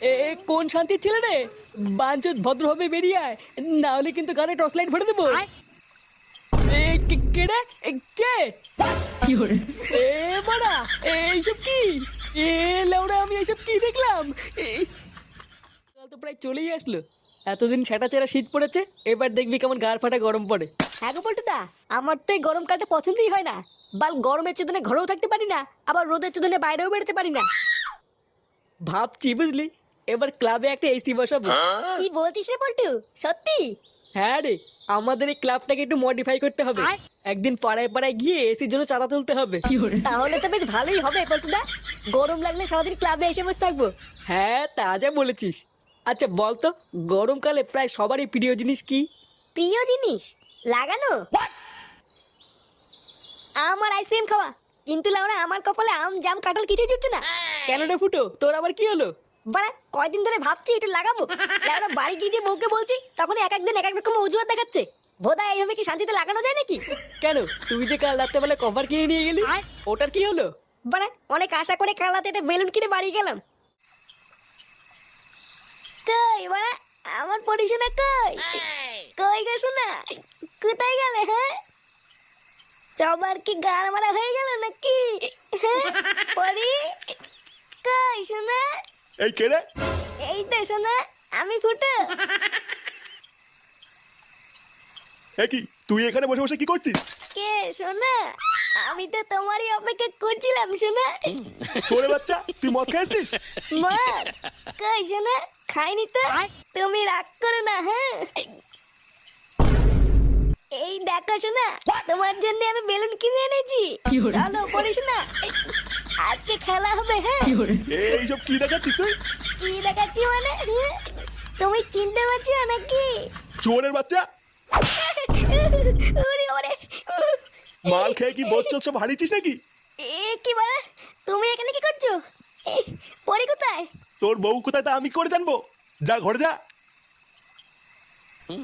এ এ, কোন শান্তির ছেলে রে? বাঞ্চত ভদ্রভাবে বেরিয়ে আয় না হলে কিন্তু গানে টর্চ লাইট ভরে দেবো। এ কে- কে রে? এ, কে? এ বাড়া এইসব কি? এ লেওড়া আমি এইসব কি দেখলাম? এই কাল তো প্রায় চলেই আসলো। এতদিন সেটা চেরা শীত পড়েছে এবার দেখবি কেমন গার ফাটা গরম পড়ে। হ্যাঁ গো পল্টুদা আমার তো এই গরম গরমকালটা পছন্দই হয় না। বাল গরমের চোদনে ঘরেও থাকতে পারি না আবার রোদের চোদনে বাইরেও বেরোতে পারি না। ভাবছি বুঝলি? এবার ক্লাবে একটা এসি বসাবো। কি বলছিস রে পল্টু? সত্যি? হ্যাঁ রে আমাদের এই ক্লাবটাকে একটু মডিফাই করতে হবে। একদিন পাড়ায় পাড়ায় গিয়ে এসির জন্য চাঁদা তুলতে হবে। তাহলে তো বেশ ভালোই হবে পল্টুদা গরম লাগলে সারাদিন ক্লাবে এসে বসে থাকব। হ্যাঁ তা যা বলেছিস। আচ্ছা বলতো গরমকালে প্রায় সবারই প্রিয় জিনিস কি? প্রিয় জিনিস? লাগানো? আমার আইসক্রিম খাওয়া। কিন্তু লাউরা আমার কপালে আম জাম কাঁঠাল কিছুই জুটছে না। কেন রে ফুটো তোর আবার কি হলো? বাড়া কয়দিন ধরে ভাবছি একটু লাগাবো। বাড়ি গিয়ে যে বউকে বলছি তখন এক একদিন এক এক রকম অজুহাত দেখাচ্ছে। বোধা এইভাবে কি শান্তিতে লাগানো যায় নাকি? কেন? তুই যে কাল রাত্রেবেলা কভার কিনে নিয়ে গেলি ওটার কি হলো? বাড়া অনেক আশা করে কালাতে একটা বেলুন কিনে বাড়ি গেলাম। কই বাড়া আমার পরিশোনা কই? কই শোনা কোথায় গেলে হ্যাঁ? সবার কি গার মারা হয়ে গেল নাকি? হ্যাঁ? পরি কই শোনা এই কে রে? এই তো শোনা আমি ফুটো। এ কি তুই এখানে বসে বসে কি করছিস? কে শোনা আমি তো তোমারই অপেক্ষা করছিলাম শোনা। তোরে বাচ্চা তুই মদ খেয়েছিস? মদ? কই শোনা খাইনি তো? তুমি রাগ করো না হ্যাঁ? এই দেখো শোনা তোমার জন্য আমি বেলুন কিনে এনেছি। চলো পড়িস না। আজকে খেলা হবে হ্যাঁ। এইসব কি দেখাচ্ছিস তুই? কি দেখাচ্ছি মানে? তুমি চিনতে পারছ না নাকি? চোরের বাচ্চা? ওরে ওরে। মাল খেয়ে কি বচ্চল সব হারিয়েছিস নাকি? এ কি মানে তুমি এখানে কি করছ? পরি কোথায়? তোর বউ কোথায় তা আমি করে জানব। যা ঘরে যা।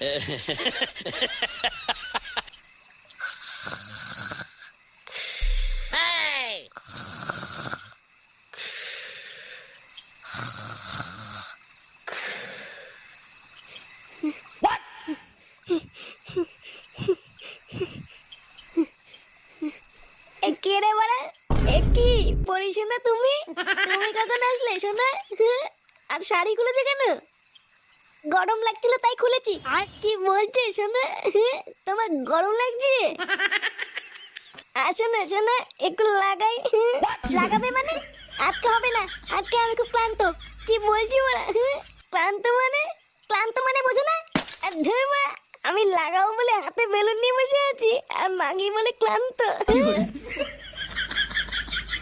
এ তুমি কখন আসলে শোনা? আর শাড়ি খুলেছে কেন? গরম লাগছিল তাই খুলেছি। আর? কি বলছে শোনা? তোমার গরম লাগছে? আসো না শোনা একটু লাগাই? লাগাবে মানে? আজকে হবে না। আজকে আমি খুব ক্লান্ত। কি বলছি বলা? ক্লান্ত মানে? ক্লান্ত মানে বোঝো না? আর ধুর মা, আমি লাগাবো বলে হাতে বেলুন নিয়ে বসে আছি আর মাগি বলে ক্লান্ত।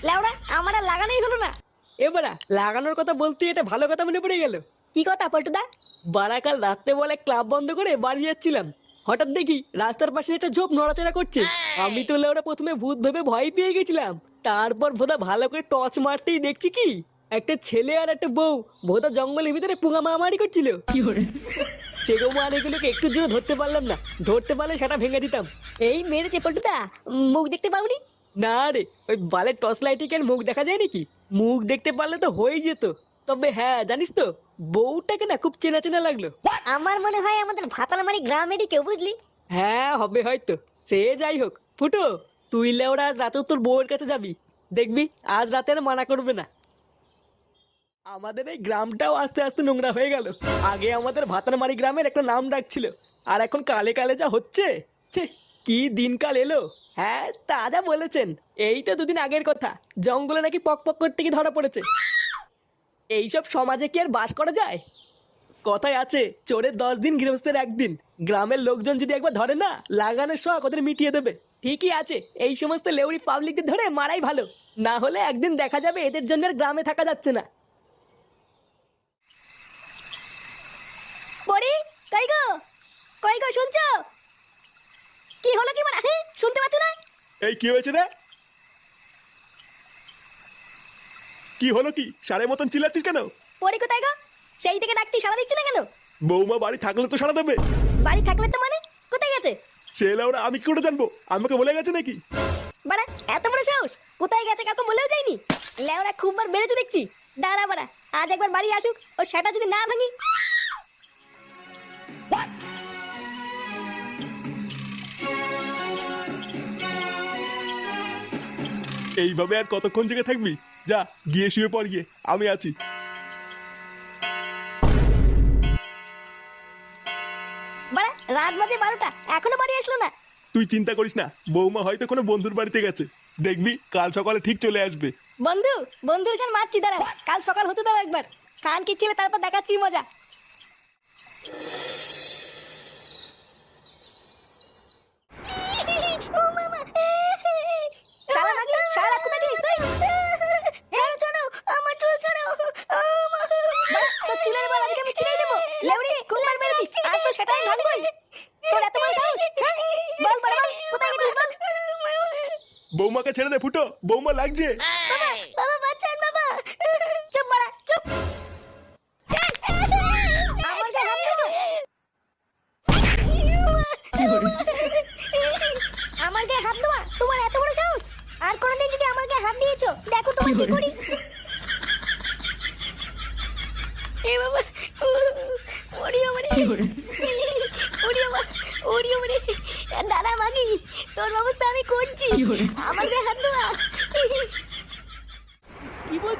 লাউড়া আমার আর লাগানোই হলো না। এবারা লাগানোর কথা বলতে এটা ভালো কথা মনে পড়ে গেল। কি কথা পল্টুদা? বারাকাল রাত্রে বলে ক্লাব বন্ধ করে বাড়ি যাচ্ছিলাম। হঠাৎ দেখি রাস্তার পাশে একটা ঝোপ নড়াচড়া করছে। আমি তো প্রথমে ভূত ভেবে ভয় পেয়ে গেছিলাম। তারপর ভোদা ভালো করে টর্চ মারতেই দেখছি কি একটা ছেলে আর একটা বউ ভোদা জঙ্গলের ভিতরে পুঙা মারামারি করছিল। সেগো এগুলোকে একটু জন্য ধরতে পারলাম না। ধরতে পারলে সেটা ভেঙে দিতাম। এই মেরেছে পল্টুদা। মুখ দেখতে পাওনি? না রে ওই বালের টর্চ লাইটে কি আর মুখ দেখা যায় নাকি? মুখ দেখতে পারলে তো হয়ে যেত। তবে হ্যাঁ জানিস তো বউটাকে না খুব চেনা চেনা লাগল। আমার মনে হয় আমাদের ভাতালামারি গ্রামেরই কেউ বুঝলি? হ্যাঁ হবে হয়তো। সে যাই হোক ফুটো তুই লেওরা আজ রাতে তোর বউয়ের কাছে যাবি। দেখবি আজ রাতে আর মানা করবে না। আমাদের এই গ্রামটাও আস্তে আস্তে নোংরা হয়ে গেল। আগে আমাদের ভাতারমারি গ্রামের একটা নাম ডাকছিল আর এখন কালে কালে যা হচ্ছে ছে কি দিনকাল এলো। হ্যাঁ তা যা বলেছেন। এই তো দুদিন আগের কথা। জঙ্গলে নাকি পক পক করতে গিয়ে ধরা পড়েছে। এইসব সমাজে কি আর বাস করা যায়? কথায় আছে, চোরের দশ দিন, গৃহস্থের একদিন। গ্রামের লোকজন যদি একবার ধরে না, লাগানোর শখ ওদের মিটিয়ে দেবে। ঠিকই আছে, এই সমস্ত লেউরি পাবলিকদের ধরে মারাই ভালো। না হলে একদিন দেখা যাবে এদের জন্য আর গ্রামে থাকা যাচ্ছে না। পরি কই গো? কই গো, শুনছো? কি হলো কি মানে? হ্যাঁ শুনতে পাচ্ছ না? এই কি হয়েছে রে? কি হলো কি? সারের মতন চিল্লাচ্ছিস কেন? পরি কোথায় গো? সেই থেকে ডাকতে সারা দিচ্ছে না কেন? বৌমা বাড়ি থাকলে তো সারা দেবে। বাড়ি থাকলে তো মানে? কোথায় গেছে? সে ওরা আমি কি করে জানব? আমাকে বলে গেছে নাকি? বাড়া এত বড় সাহস! কোথায় গেছে কাউকে বলেও যায়নি? লেওরা খুব বার বেড়েছে দেখছি। দাঁড়া বাড়া আজ একবার বাড়ি আসুক ও সেটা যদি না ভাঙি। এইভাবে আর কতক্ষণ জেগে থাকবি? যা গিয়ে শুয়ে পড় গিয়ে। আমি আছি। বাড়া রাত বাজে বারোটা। এখনও বাড়ি আসলো না? তুই চিন্তা করিস না বৌমা হয়তো কোনো বন্ধুর বাড়িতে গেছে। দেখবি কাল সকালে ঠিক চলে আসবে। বন্ধু বন্ধুর খান মারছি দাঁড়া। কাল সকাল হতে দাও একবার। খান কি ছিল তারপর দেখাচ্ছি মজা শালা নাকি? শালা রাত কোথায় ছিলিস তুই? এই ছাড়ো, আমার চুল ছাড়ো। বাড়া, তোর চুলের বাল আজকে আমি ছিঁড়েই দেবো। লেউড়ি, খুব মার মেরেছিস। আজ তো সেটাই ভাঙবই। তোর এত বড় সাহস? হ্যাঁ? বল, বল, বল, কোথায় গেছিস বল? বৌমাকে ছেড়ে দে ফুটো বৌমা লাগছে বাবা, বাবা বাবা চুপ মারা চুপ আমার গায়ে হাত আমার গায়ে হাত দেওয়া তোমার এত বড় সাহস আর কোনোদিন যদি আমার গায়ে হাত দিয়েছ দেখো তোমার কি করি এ বাবা ওরিও মানে ওরিও মা ওরিও মানে দাদা মাগি তোর ব্যবস্থা আমি করছি আমার গায়ে হাত দেওয়া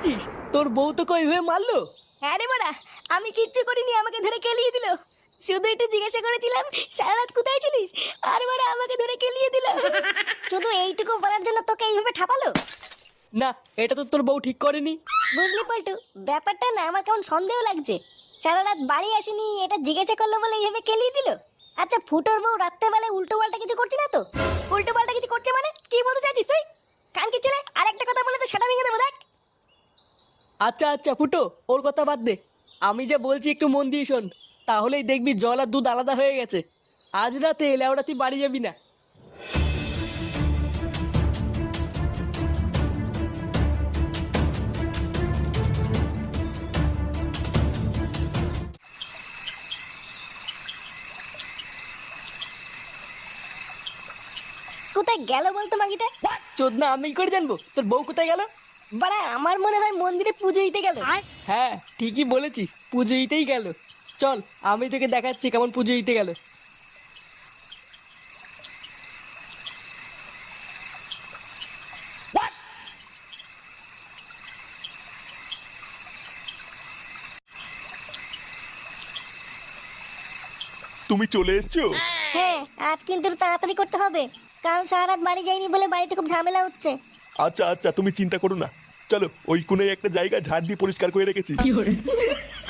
কি বলছিস তোর বউ তোকে ওইভাবে মারলো? হ্যাঁ রে বড়া আমি কিচ্ছু করিনি আমাকে ধরে কেলিয়ে দিল। শুধু একটু জিজ্ঞাসা করেছিলাম সারা রাত কোথায় ছিলিস? আর বড়া আমাকে ধরে কেলিয়ে দিল। শুধু এইটুকু বলার জন্য তোকে এইভাবে ঠাপালো? না এটা তো তোর বউ ঠিক করেনি। বুঝলি পল্টু ব্যাপারটা না আমার কেমন সন্দেহ লাগছে। সারা রাত বাড়ি আসেনি এটা জিজ্ঞাসা করল বলে এইভাবে কেলিয়ে দিল? আচ্ছা ফুটোর বউ রাত্রেবেলায় উল্টো পাল্টা কিছু করছে না তো? উল্টো পাল্টা কিছু করছে মানে? কি বলতে চাইছিস তুই? কান কি ছেলে আরেকটা কথা বলে তো সেটা ভেঙে দেবো দেখ। আচ্ছা আচ্ছা ফুটো ওর কথা বাদ দে। আমি যা বলছি একটু মন দিয়ে শোন তাহলেই দেখবি জল আর দুধ আলাদা হয়ে গেছে। আজ রাতে এলাওড়া তুই বাড়ি যাবি না। কোথায় গেল বলতো মাগিটা চোদ না আমি কি করে জানব? তোর বউ কোথায় গেল? বাড়া আমার মনে হয় মন্দিরে পুজো দিতে গেল। হ্যাঁ ঠিকই বলেছিস পুজো দিতেই গেল। চল আমি তোকে দেখাচ্ছি কেমন পুজো দিতে গেল। তুমি চলে এসছো? হ্যাঁ আজ কিন্তু একটু তাড়াতাড়ি করতে হবে। কারণ সারা রাত বাড়ি যাইনি বলে বাড়িতে খুব ঝামেলা হচ্ছে। আচ্ছা আচ্ছা তুমি চিন্তা করো না। চলো ওই কোণে একটা জায়গা ঝাড় দিয়ে পরিষ্কার করে রেখেছি।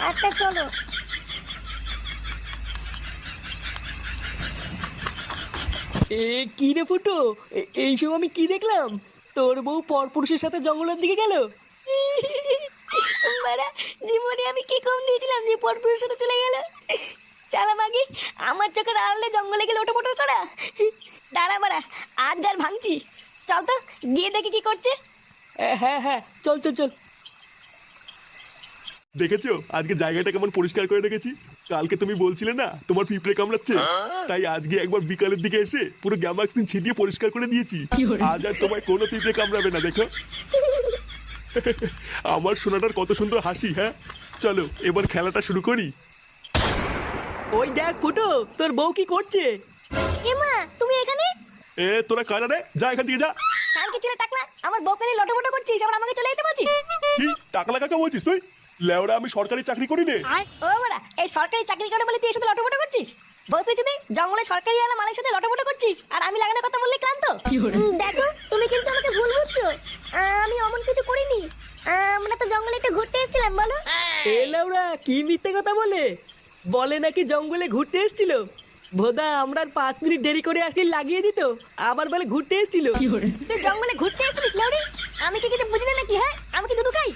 আচ্ছা চলো। এ কি রে ফুটো? এইসব আমি কি দেখলাম? তোর বউ পরপুরুষের সাথে জঙ্গলের দিকে গেল? বাড়া জীবনে আমি কি কম দিয়েছিলাম যে পরপুরের সাথে চলে গেল? চালা মাগি আমার চোখের আড়লে জঙ্গলে গেলে ওটা মোটর করা। দাঁড়া বাড়া আজ গার ভাঙছি। চল তো গিয়ে দেখি কি করছে। হ্যাঁ হ্যাঁ চল চল চল। দেখেছ? আজকে জায়গাটা কেমন পরিষ্কার করে রেখেছি। কালকে তুমি বলছিলে না তোমার পিঁপড়ে কামড়াচ্ছে। তাই আজকে একবার বিকালের দিকে এসে পুরো গ্যামাক্সিন ছিটিয়ে পরিষ্কার করে দিয়েছি। আজ আর তোমায় কোনো পিঁপড়ে কামড়াবে না দেখো। আমার সোনাটার কত সুন্দর হাসি হ্যাঁ? চলো এবার খেলাটা শুরু করি। ওই দেখ ফুটো তোর বউ কি করছে? এমা তুমি এখানে? এ তোরা কারা রে? যা এখান থেকে যা। কালকে ছেলে টাকলা আমার বউকে নিয়ে লটোমটো করছিস আবার আমাকে চলে যেতে বলছিস? কি? টাকলা কাকা বলছিস তুই? লেওরা আমি সরকারি চাকরি করি নে। ও বাড়া এই সরকারি চাকরি করে বলে তুই এর সাথে লটোমটো করছিস? বসে যদি জঙ্গলে সরকারি আলা মালের সাথে লটোমটো করছিস আর আমি লাগানোর কথা বললে ক্লান্ত? দেখো তুমি কিন্তু আমাকে ভুল বুঝছ। আহ, আমি অমন কিছু করিনি। আমরা তো জঙ্গলে একটু ঘুরতে এসেছিলাম বলো। এ লাউরা কি মিথ্যে কথা বলে? বলে নাকি জঙ্গলে ঘুরতে এসেছিল? ভোদা আমরা আর পাঁচ মিনিট দেরি করে আসলে লাগিয়ে দিত। আবার বলে ঘুরতে এসেছিল। তুই জঙ্গলে ঘুরতে এসেছিস লাউরি? আমি কি কিছু বুঝলি নাকি হ্যাঁ? আমি কি দুধু খাই?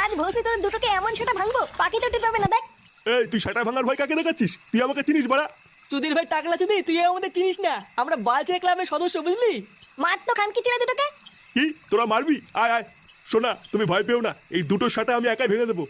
আজ ভোসে তোর দুটোকে এমন সেটা ভাঙবো পাখি তো টের পাবে না দেখ। এই তুই সেটা ভাঙার ভয় কাকে দেখাচ্ছিস? তুই আমাকে চিনিস বাড়া। চুদির ভাই টাকলা চুদি তুই আমাদের চিনিস না। আমরা বালচের ক্লাবের সদস্য বুঝলি? মার তো খানকি ছেলে দুটোকে। কি? তোরা মারবি? আয় আয়। শোনা তুমি ভয় পেও না। এই দুটো শাটা আমি একাই ভেঙে দেবো।